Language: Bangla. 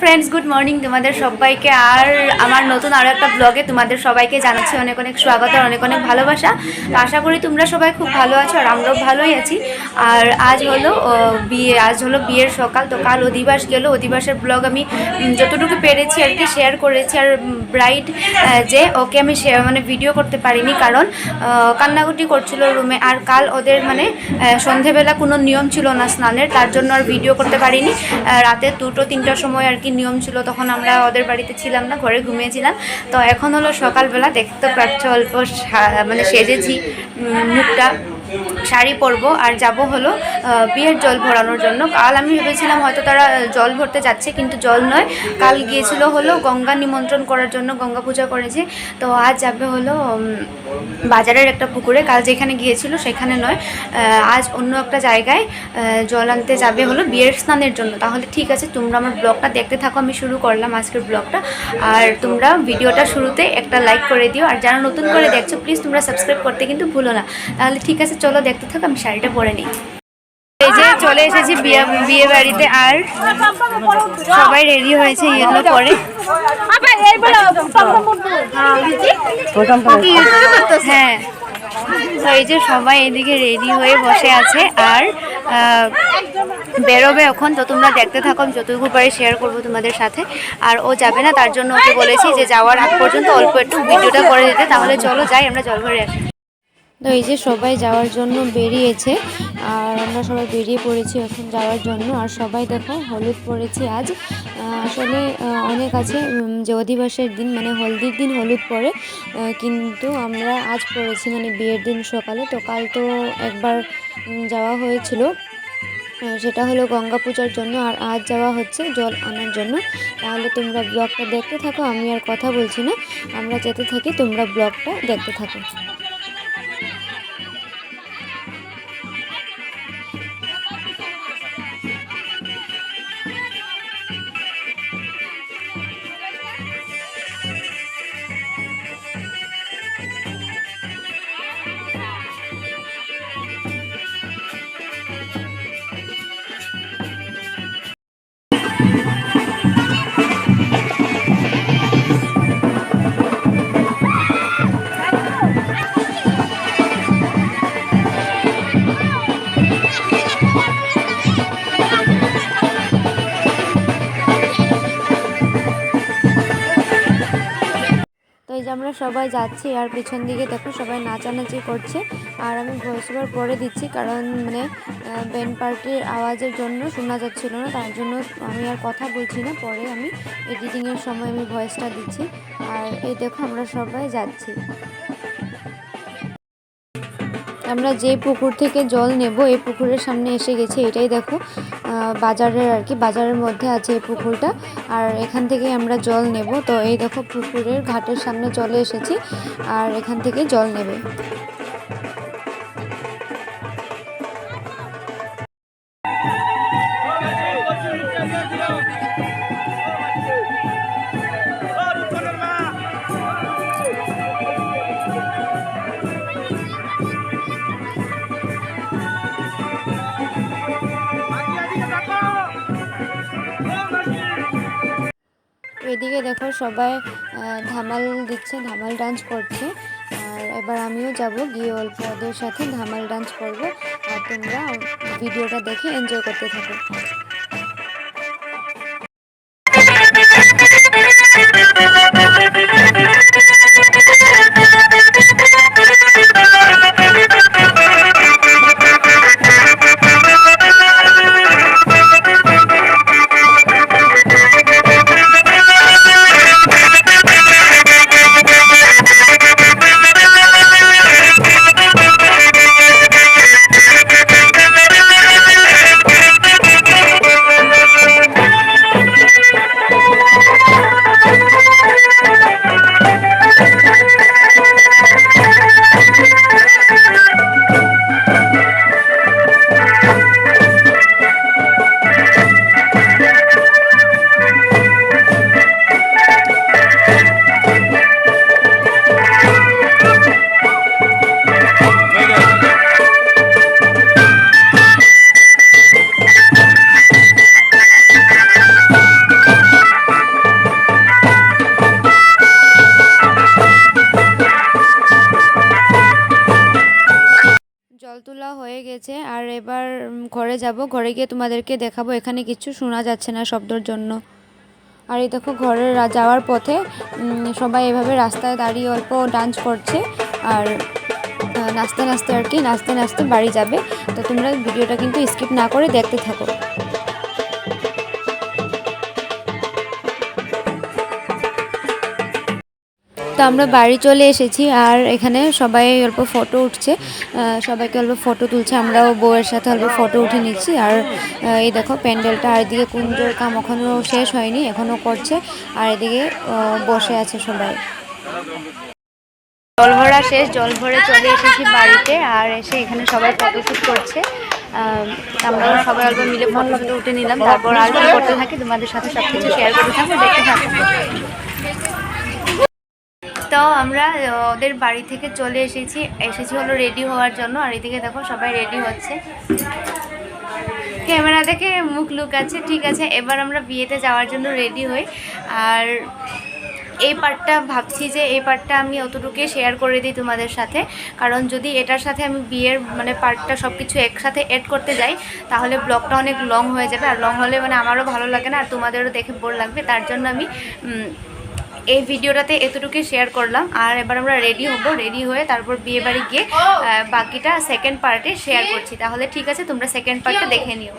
ফ্রেন্ডস গুড মর্নিং তোমাদের সবাইকে আর আমার নতুন আরও একটা ব্লগে তোমাদের সবাইকে জানাচ্ছি অনেক অনেক স্বাগত আর অনেক অনেক ভালোবাসা। আশা করি তোমরা সবাই খুব ভালো আছো আর আমরাও ভালোই আছি। আর আজ হলো বিয়ে, আজ হলো বিয়ের সকাল, তো কাল অধিবাস গেল। অধিবাসের ব্লগ আমি যতটুকু পেরেছি আর কি শেয়ার করেছি। আর ব্রাইড যে ওকে আমি share- মানে ভিডিও করতে পারিনি কারণ কান্নাকুটি করছিল রুমে আর কাল ওদের মানে সন্ধেবেলা কোনো নিয়ম ছিল না স্নানের, তার জন্য আর ভিডিও করতে পারিনি। রাতে দুটো, তিনটার সময় আর কি নিয়ম ছিল তখন আমরা ওদের বাড়িতে ছিলাম না, ঘরে ঘুমিয়েছিলাম। তো এখন হলো সকালবেলা দেখতে পাচ্ছ অল্প মানে সেজেছি মুখটা। শাড়ি পরবো আর যাব হলো বিয়ের জল ভরানোর জন্য। কাল আমি ভেবেছিলাম হয়তো তারা জল ভরতে যাচ্ছে, কিন্তু জল নয়। কাল গিয়েছিল হলো গঙ্গা নিমন্ত্রণ করার জন্য, গঙ্গা পূজা করেছে। তো আজ যাবে হলো বাজারের একটা পুকুরে। কাল যেখানে গিয়েছিল সেখানে নয় আজ অন্য একটা জায়গায় জল আনতে যাবে হলো বিয়ের স্নানের জন্য। তাহলে ঠিক আছে, তোমরা আমার ব্লগটা দেখতে থাকো, আমি শুরু করলাম আজকের ব্লগটা। আর তোমরা ভিডিওটা শুরুতে একটা লাইক করে দিও। আর যারা নতুন করে দেখছ, প্লিজ তোমরা সাবস্ক্রাইব করতে কিন্তু ভুলো না। তাহলে ঠিক আছে, চলো দেখতে থাকো আমি শাড়িটা পরে নিই। এই যে চলে এসেছি বিয়ে বিয়ে বাড়িতে আর সবাই রেডি হয়েছে ইয়েলো পরে। হ্যাঁ। তো এই যে সবাই এদিকে রেডি হয়ে বসে আছে আর আহ, বেরোবে এখন তো তোমরা দেখতে থাকো আমি যতটুকু পারি শেয়ার করব তোমাদের সাথে। আর ও যাবে না তার জন্য ওকে বলেছি যে যাওয়ার আগ পর্যন্ত অল্প একটু ভিডিওটা করে দিতে তাহলে চলো যাই আমরা জল ভরে আসি। তো এই যে সবাই যাওয়ার জন্য বেরিয়েছে, আর আমরা সবাই বেরিয়ে পড়েছি এখন যাওয়ার জন্য। আর সবাই দেখো হলুদ পরেছি আজ। আসলে অনেক আছে যে অধিবাসের দিন মানে হলদির দিন হলুদ পরে কিন্তু আমরা আজ পড়েছি মানে বিয়ের দিন সকালে। তো কাল তো একবার যাওয়া হয়েছিল। সেটা হলো গঙ্গা পূজার জন্য, আর আজ যাওয়া হচ্ছে জল আনার জন্য। তাহলে তোমরা ব্লগটা দেখতে থাকো, আমি আর কথা বলছি না। আমরা যেতে থাকি, তোমরা ব্লগটা দেখতে থাকো। আমরা সবাই যাচ্ছি আর পিছন দিকে দেখো সবাই নাচানাচি করছে। আর আমি ভয়েস ওভার পরে দিচ্ছি কারণ মানে ব্যান্ড পার্টির আওয়াজের জন্য শোনা যাচ্ছিল না, তার জন্য আমি আর কথা বলছি না। পরে আমি এডিটিংয়ের সময় আমি ভয়েসটা দিচ্ছি। আর এই দেখো আমরা সবাই যাচ্ছি। আমরা যে পুকুর থেকে জল নেব, এই পুকুরের সামনে এসে গেছি। এটাই দেখো বাজারের আর কি, বাজারের মধ্যে আছে এই পুকুরটা। আর এখান থেকে আমরা জল নেব। তো এই দেখো পুকুরের ঘাটের সামনে চলে এসেছি, আর এখান থেকে জল নেবে। এদিকে দেখো সবাই ধামাল দিচ্ছে, ধামাল ডান্স করছে। আর এবার আমিও যাব, গিয়ে অল্প সাথে ধামাল ডান্স করব। আর তোমরা ভিডিওটা দেখে এনজয় করতে থাকো। তোলা হয়ে গেছে। আর এবার ঘরে যাব। ঘরে গিয়ে তোমাদেরকে দেখাবো, এখানে কিছু শোনা যাচ্ছে না শব্দর জন্য। আর এই দেখো ঘরে যাওয়ার পথে সবাই এভাবে রাস্তায় দাঁড়িয়ে অল্প ডান্স করছে। আর নাচতে নাচতে আর কি, নাচতে নাচতে বাড়ি যাবে। তো তোমরা ভিডিওটা কিন্তু স্কিপ না করে দেখতে থাকো। তো আমরা বাড়ি চলে এসেছি আর এখানে সবাই অল্প ফটো উঠছে। সবাইকে অল্প ফটো তুলছে। আমরাও বউয়ের সাথে অল্প ফটো উঠে নিচ্ছি। আর এই দেখো প্যান্ডেলটা। আর এদিকে কুঞ্জোর কাম এখনও শেষ হয়নি এখনও করছে। আর এদিকে বসে আছে সবাই। জল ভরা শেষ। জল ভরে চলে এসেছি বাড়িতে। আর এসে এখানে সবাই ফটোশ্যুট করছে। আম, আমরাও সবাই অল্প মিলে ফটো উঠে নিলাম। তারপর আর কি করতে থাকি তোমাদের সাথে সব কিছু শেয়ার করতে থাকব। দেখতে থাকব তো আমরা ওদের বাড়ি থেকে চলে এসেছি। এসেছি হলো রেডি হওয়ার জন্য। আর এদিকে দেখো, সবাই রেডি হচ্ছে। ক্যামেরা দেখে মুখ লুক আছে ঠিক আছে। এবার আমরা বিয়েতে যাওয়ার জন্য রেডি হই। আর এই পার্টটা ভাবছি যে, এই পার্টটা আমি অতটুকুই শেয়ার করে দিই তোমাদের সাথে। কারণ যদি এটার সাথে আমি বিয়ের মানে পার্টটা সব কিছু একসাথে এড করতে যাই, তাহলে ব্লগটা অনেক লং হয়ে যাবে। আর লং হলে মানে আমারও ভালো লাগে না, আর তোমাদেরও দেখে বোর লাগবে। তার জন্য আমি এই ভিডিওটাতে এতটুকুই শেয়ার করলাম। আর এবার আমরা রেডি হব রেডি হয়ে তারপর বিয়ে বাড়ি গিয়ে বাকিটা সেকেন্ড পার্টে শেয়ার করছি। তাহলে ঠিক আছে, তোমরা সেকেন্ড পার্টটা দেখে নিও।